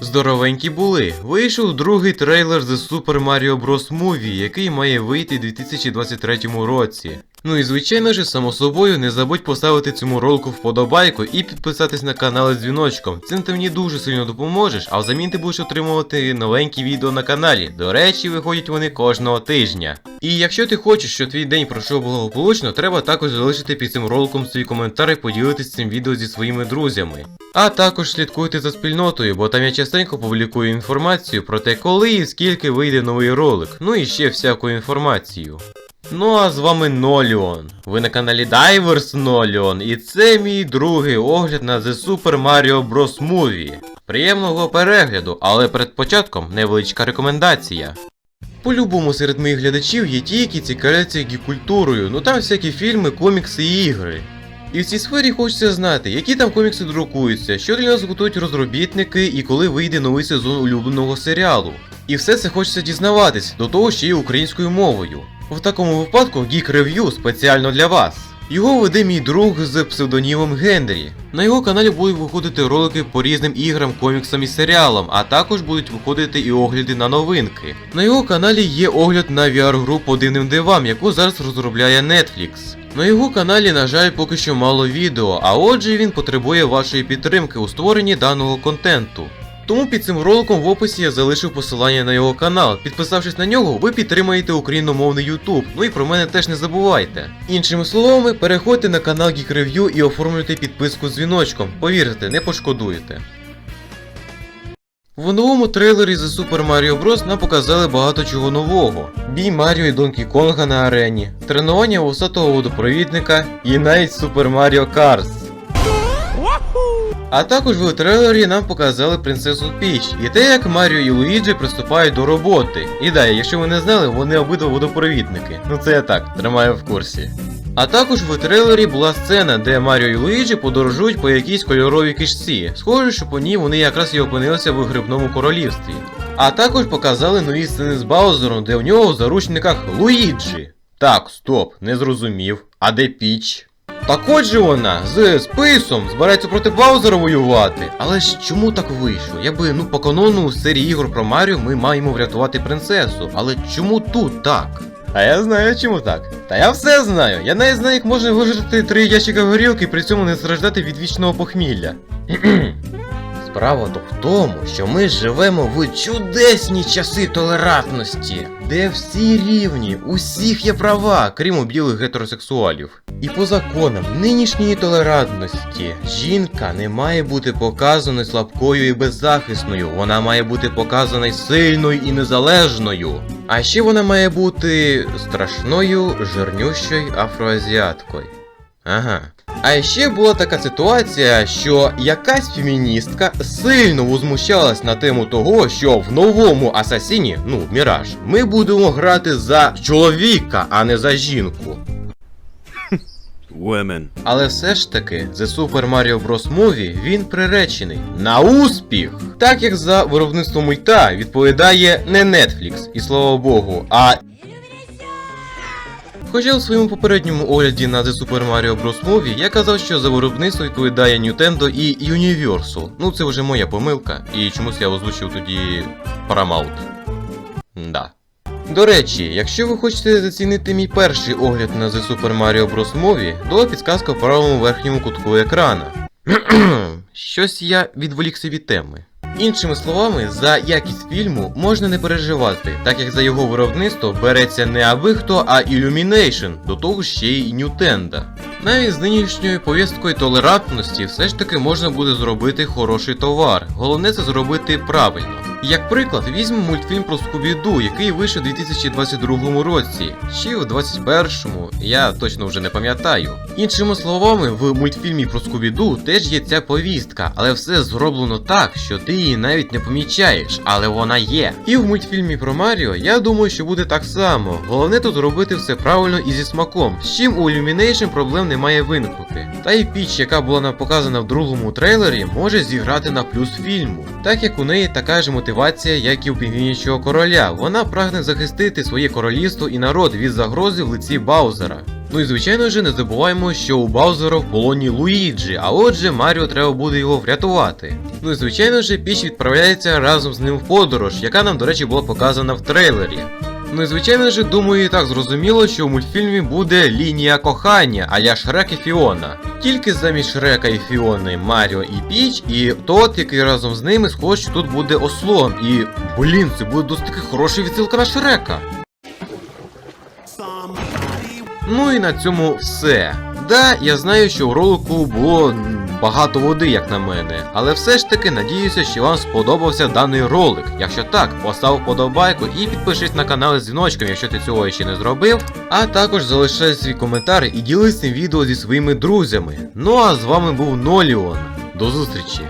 Здоровенькі були. Вийшов другий трейлер The Super Mario Bros. Movie, який має вийти у 2023 році. Ну і звичайно ж, само собою, не забудь поставити цьому ролику вподобайку і підписатись на канал з дзвіночком. Цим ти мені дуже сильно допоможеш, а взамін ти будеш отримувати новенькі відео на каналі. До речі, виходять вони кожного тижня. І якщо ти хочеш, щоб твій день пройшов благополучно, треба також залишити під цим роликом свій коментар і поділитись цим відео зі своїми друзями. А також слідкуйте за спільнотою, бо там я частенько публікую інформацію про те, коли і скільки вийде новий ролик, ну і ще всяку інформацію. Ну а з вами Ноліон. Ви на каналі Divers Ноліон, і це мій другий огляд на The Super Mario Bros. Movie. Приємного перегляду, але перед початком невеличка рекомендація. По-любому серед моїх глядачів є ті, які цікавляться гікультурою, ну там всякі фільми, комікси і ігри. І в цій сфері хочеться знати, які там комікси друкуються, що для нас готують розробітники і коли вийде новий сезон улюбленого серіалу. І все це хочеться дізнаватись, до того ще й українською мовою. В такому випадку Geek Review спеціально для вас. Його веде мій друг з псевдонімом Генрі. На його каналі будуть виходити ролики по різним іграм, коміксам і серіалам, а також будуть виходити і огляди на новинки. На його каналі є огляд на VR-гру по дивним дивам, яку зараз розробляє Netflix. На його каналі, на жаль, поки що мало відео, а отже він потребує вашої підтримки у створенні даного контенту. Тому під цим роликом в описі я залишив посилання на його канал. Підписавшись на нього, ви підтримаєте україномовний YouTube. Ну і про мене теж не забувайте. Іншими словами, переходьте на канал Geek Review і оформлюйте підписку з дзвіночком. Повірте, не пошкодуєте. В новому трейлері The Super Mario Bros. нам показали багато чого нового. Бій Маріо і Донкі Конга на арені, тренування вусатого водопровідника і навіть Super Mario Kart. А також в трейлері нам показали принцесу Піч і те, як Маріо і Луїджі приступають до роботи. І да, якщо ви не знали, вони обидва водопровідники. Ну це я так, тримаю в курсі. А також в трейлері була сцена, де Маріо і Луїджі подорожують по якійсь кольоровій кишці. Схоже, що по ній вони якраз і опинилися в грибному королівстві. А також показали нові сцени з Баузером, де в нього в заручниках Луїджі. Так, стоп, не зрозумів. А де Піч? Так отже вона з списом збирається проти Баузера воювати. Але ж чому так вийшло? Якби ну по канону серії ігор про Маріо ми маємо врятувати принцесу. Але чому тут так? А я знаю чому так. Та я все знаю. Я навіть знаю, як можна вижити три ящика горілки і при цьому не страждати від вічного похмілля. Справа то в тому, що ми живемо в чудесні часи толерантності, де всі рівні, усіх є права, крім білих гетеросексуалів. І по законам нинішньої толерантності жінка не має бути показаною слабкою і беззахисною, вона має бути показана сильною і незалежною. А ще вона має бути страшною, жирнющою афроазіаткою. Ага. А ще була така ситуація, що якась феміністка сильно возмущалась на тему того, що в новому Асасіні, ну, Міраж, ми будемо грати за чоловіка, а не за жінку. Women. Але все ж таки, The Super Mario Bros. Movie він приречений на успіх. Так як за виробництво мульта відповідає не Netflix, і слава Богу, а. Хоча у своєму попередньому огляді на The Super Mario Bros. Movie я казав, що за виробництво відповідає Nintendo і Universal. Ну це вже моя помилка, і чомусь я озвучив тоді Paramount. Да. До речі, якщо ви хочете зацінити мій перший огляд на The Super Mario Bros. Movie, то підсказка в правому верхньому кутку екрана. Щось я відволікся від теми. Іншими словами, за якість фільму можна не переживати, так як за його виробництво береться не аби хто, а Illumination, до того ще й Nintendo. Навіть з нинішньою повісткою толерантності все ж таки можна буде зробити хороший товар. Головне це зробити правильно. Як приклад, візьмемо мультфільм про Скубіду, який вийшов у 2022 році, чи в 2021, я точно вже не пам'ятаю. Іншими словами, в мультфільмі про Скубіду теж є ця повістка, але все зроблено так, що ти її навіть не помічаєш, але вона є. І в мультфільмі про Маріо я думаю, що буде так само. Головне тут зробити все правильно і зі смаком, з чим у Illumination проблем не має виникнути. Та й піч, яка була нам показана в другому трейлері, може зіграти на плюс фільму, так як у неї така ж мотивація, як і у північного короля. Вона прагне захистити своє королівство і народ від загрози в лиці Баузера. Ну і звичайно ж не забуваємо, що у Баузера в полоні Луїджі, а отже Маріо треба буде його врятувати. Ну і звичайно ж Піч відправляється разом з ним в подорож, яка нам, до речі, була показана в трейлері. Ну і звичайно ж, думаю, і так зрозуміло, що в мультфільмі буде лінія кохання, аля Шрек і Фіона. Тільки замість Шрека і Фіони Маріо і Піч, і тот, який разом з ними схож, що тут буде ослом. І блін, це буде досить таки хороша відсилка на Шрека. Ну і на цьому все. Да, я знаю, що в ролику було багато води, як на мене, але все ж таки надіюся, що вам сподобався даний ролик. Якщо так, постав вподобайку і підпишись на канал з дзвіночком, якщо ти цього ще не зробив. А також залишай свій коментар і ділись цим відео зі своїми друзями. Ну а з вами був Ноліон. До зустрічі!